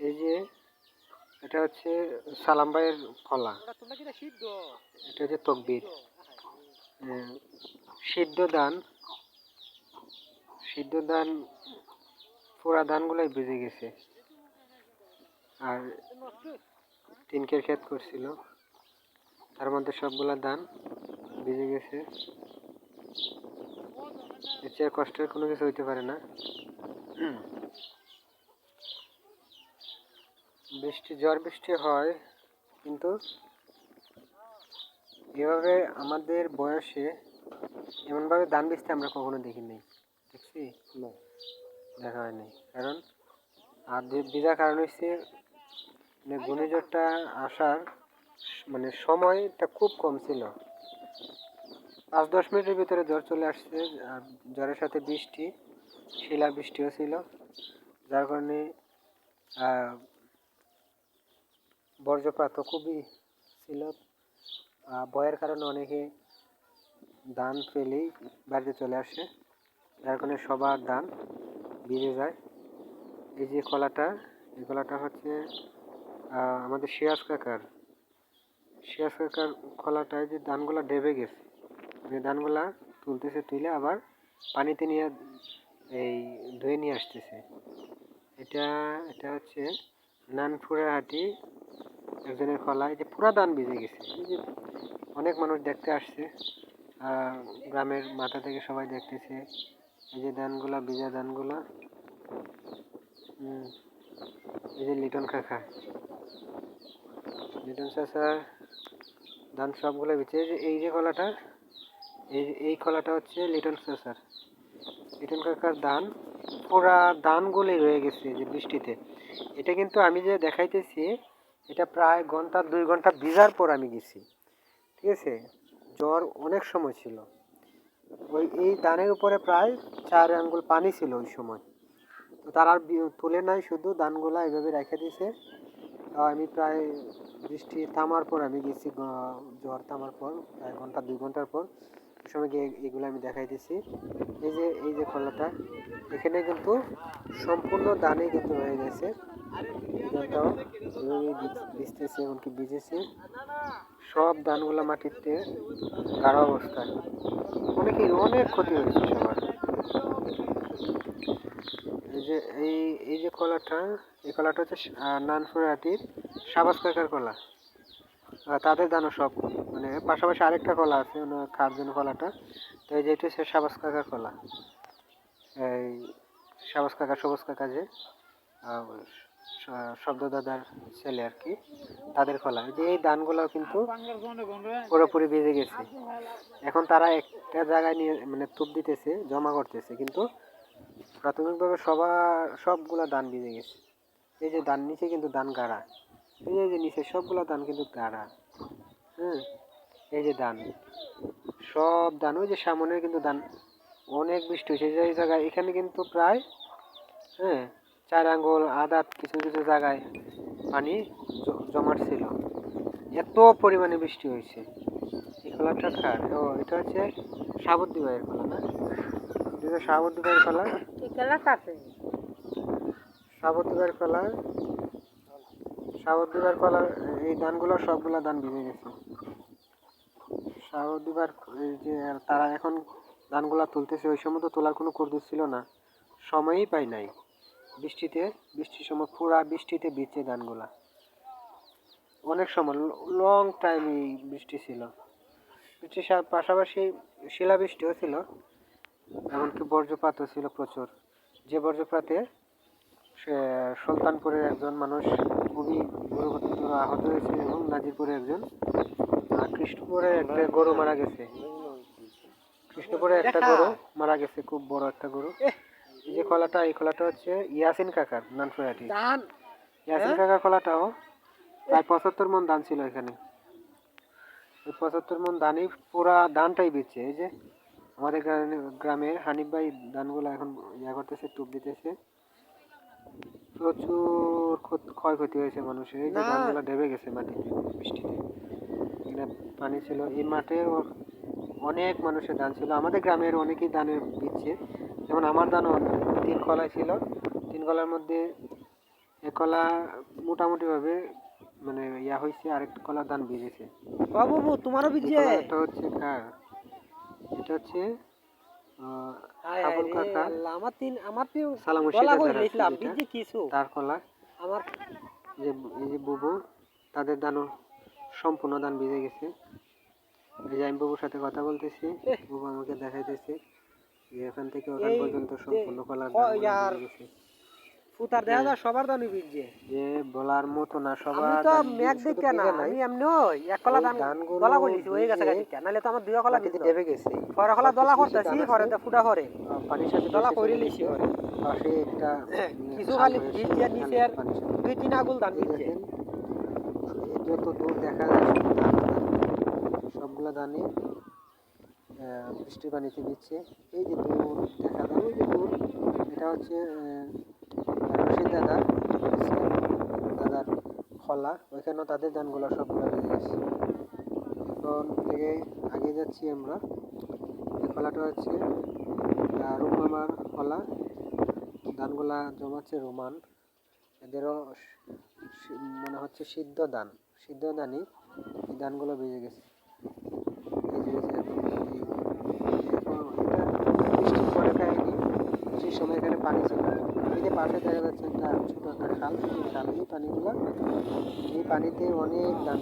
এই যে এটা হচ্ছে সালাম ভাইয়ের সিদ্ধ? এটা হচ্ছে তকবির। সিদ্ধ? ধান সিদ্ধ ধান পুরা ধানগুলোই বেজে গেছে। আর তিনকের ক্ষেত করছিল। তার মধ্যে সবগুলা ধান বেজে গেছে। এর চেয়ে কষ্টের কোনো কিছু হইতে পারে না। বৃষ্টি, ঝড় বৃষ্টি হয়, কিন্তু এভাবে আমাদের বয়সে এমনভাবে ধান বৃষ্টি আমরা কখনো দেখিনি। দেখছি? দেখা হয়নি। কারণ আর বিজার কারণ হচ্ছে মানে ঘূর্ণিঝড়টা আসার মানে সময়টা খুব কম ছিল। পাঁচ, দশ মিনিটের ভিতরে জ্বর চলে আসছে, আর জ্বরের সাথে বৃষ্টি শিলা বৃষ্টিও ছিল। যার কারণে আহ, বজ্রপাতও খুবই ছিল। ভয়ের কারণে অনেকে ধান ফেলেই বাড়িতে চলে আসে। যার কারণে সবার ধান ভিজে যায়। এই যে কলাটা এই কলাটা হচ্ছে আমাদের সিরাজ কাকার। সিরাজ কাকার কলাটায় যে ধানগুলা ডেবে গেছে যে ধানগুলা তুলতেছে তুলে আবার পানিতে নিয়ে এই ধুয়ে নিয়ে আসতেছে। এটা এটা হচ্ছে নানপুরা হাটি একজনের কলা এই যে পুরা ধান ভিজে গেছে। অনেক মানুষ দেখতে আসছে। গ্রামের মাথা থেকে সবাই দেখতেছে। এই যে ধানগুলা ভিজা হুম, এই যে লিটন কাকা। লিটন চাষা ধান সবগুলো ভিজে এই যে কলাটা এই এই কলাটা হচ্ছে লিটন চাষার লিটন কাকার ধান পুরা ধানগুলি রয়ে গেছে যে বৃষ্টিতে। এটা কিন্তু আমি যে দেখাইতেছি এটা প্রায় ঘণ্টা, দুই ঘণ্টা ভিজার পর আমি গেছি। ঠিক আছে? জ্বর অনেক সময় ছিল। ওই, এই ধানের উপরে প্রায় চার আঙ্গুল পানি ছিল ওই সময়। তো তার আর তুলে নাই, শুধু ধানগুলা এভাবে রেখে দিয়েছে। আমি প্রায় বৃষ্টি থামার পর আমি গেছি জ্বর থামার পর, প্রায় ঘণ্টা, দুই ঘণ্টার পর। গিয়ে এগুলো আমি দেখাই দিছি এই যে এই যে খোলাটা, এখানে কিন্তু সম্পূর্ণ দানে কিন্তু হয়ে গেছে। এভাবেই এমনকি ভিজেছে সব ধানগুলা মাটিতে গাঢ় অবস্থায়। অনেকেই অনেক ক্ষতি হয়েছে সবার। এই যে, এই এই যে কলাটা এই কলাটা হচ্ছে নানফুরাটির সাবাস কাকার কলা তাদের দানো সব। মানে পাশাপাশি আরেকটা কলা আছে মানে খাওয়ার কলাটা। তো এই যে এটা হচ্ছে সাবাস কাকার কলা। এই সাবাস কাকা, সবুজ কাকা যে শব্দ দাদার ছেলে আর কি, তাদের কলা। যে এই ধানগুলো কিন্তু পুরোপুরি ভিজে গেছে। এখন তারা একটা জায়গায় নিয়ে মানে তুপ দিতেছে, জমা করতেছে, কিন্তু প্রাথমিকভাবে সবার সবগুলা ধান ভিজে গেছে। এই যে ধান নিচে কিন্তু ধান গাড়া এই যে- এই যে নিচে সবগুলা ধান কিন্তু গাড়া হ্যাঁ? এই যে ধান সব ধান ওই যে সামনের কিন্তু ধান অনেক বৃষ্টি হয়েছে। যে জায়গায় এখানে কিন্তু প্রায় হ্যাঁ চার আঙ্গুল আদা কিছু কিছু জায়গায় পানি জমাট ছিল এত পরিমাণে বৃষ্টি হয়েছে। এই কলাটা খার ও এটা হচ্ছে সাবুদ্দি ভাইয়ের কলা না? এটা সাবুদ্দি ভাইয়ের কলা। সাবুদ্দি ভাইয়ের কলা সাবুদ্দি ভাইয়ের কলা এই ধানগুলো সবগুলা ধান ভিজে গেছে। ভাইয়ের এই যে, তারা এখন ধানগুলা তুলতেছে, ওই সময় তো তোলার কোনো কর্দূর ছিল না। সময়ই পাই নাই। বৃষ্টিতে, বৃষ্টির সময় পুরা বৃষ্টিতে ভিজছে ধানগুলা। অনেক সময় লং টাইম বৃষ্টি ছিল। বৃষ্টির পাশাপাশি শিলাবৃষ্টিও ছিল, এমনকি বজ্রপাতও ছিল প্রচুর। যে বজ্রপাতে সে, সুলতানপুরের একজন মানুষ খুবই গুরুতর আহত হয়েছে এবং নাজিরপুরে একজন আর কৃষ্ণপুরে একটা গরু মারা গেছে। কৃষ্ণপুরে একটা গরু মারা গেছে খুব বড় একটা গরু। এই যে কলাটা এই কলাটা হচ্ছে ইয়াসিন কাকার নানফুরাটি ধান ইয়াসিন কাকার কলাটাও প্রায় পঁচাত্তর মন ধান ছিল এখানে। ওই পঁচাত্তর মন ধানই পুরা ধানটাই বেচছে এই যে আমাদের গ্রামে- গ্রামের হানিফ ভাই ধানগুলো এখন ইয়া করতেছে টুপ দিতেছে। প্রচুর ক্ষত- ক্ষয়ক্ষতি হয়েছে মানুষের। এই যে ধানগুলো ডেবে গেছে মাটিতে বৃষ্টিতে। এখানে পানি ছিল। এই মাঠে অনেক মানুষের ধান ছিল। আমাদের গ্রামের অনেকেই ধানের দিচ্ছে। যেমন আমার ধানও তিন কলাই ছিল। তিন কলার মধ্যে এ কলা মোটামুটিভাবে মানে ইয়া হয়েছে আরেকটা কলার দান বেরিয়েছে ও বাবু তোমারও বিজে কলাটা হচ্ছে কার? এটা হচ্ছে কাকা। আমার তিন আমার তিন সালাম তার কলা। আমার যে এই যে বুবু তাদের দানও সম্পূর্ণ দান বেজে গেছে। এই যে আমি বুবুর সাথে কথা বলতেছি। বুবু আমাকে দেখাইতেছে যে এখান থেকে ওখান পর্যন্ত সম্পূর্ণ কলার দান গেছে। ফুতার দেখা যায় সবার যে। বলার মতো না সবার আমি তো দান ম্যাগ শুধু দেখে না আমি এমনি ওই এক কলা গলা কইছি হয়ে গেছে ভিজে গাছিটা নাহলে তো আমার দুই কলা বিজে ডেবে গেছে। কলা দলা করতেছি তো ফুটা করে। পানির সাথে দলা কইরে লিছি। পরে পাশে একটা কিছু খালি নিচে আর দুই তিন আগুল বিজে দেখেন, যত দূর দেখা যায়। সবগুলা ধানে বৃষ্টির পানিতে দিচ্ছে এই যে দূর দেখা যায়, ওই যে দূর, এটা হচ্ছে রশিদ দাদা, দাদার খলা, ওইখানেও তাদের ধানগুলো সবগুলো বেজে গেছে। এখন থেকে আগে যাচ্ছি আমরা। এই খলাটা হচ্ছে রুমামার খলা। ধানগুলা জমাচ্ছে রোমান। এদেরও মনে হচ্ছে সিদ্ধ ধান। সিদ্ধ ধানই এই ধানগুলো বেজে গেছে। সেই কাহিনি। বৃষ্টির সময় এখানে পানি ছিল। এই পাশে দেখা যাচ্ছে একটা ছোটো একটা খাল, সেই খাল এই পানিগুলো এই পানিতে অনেক ধান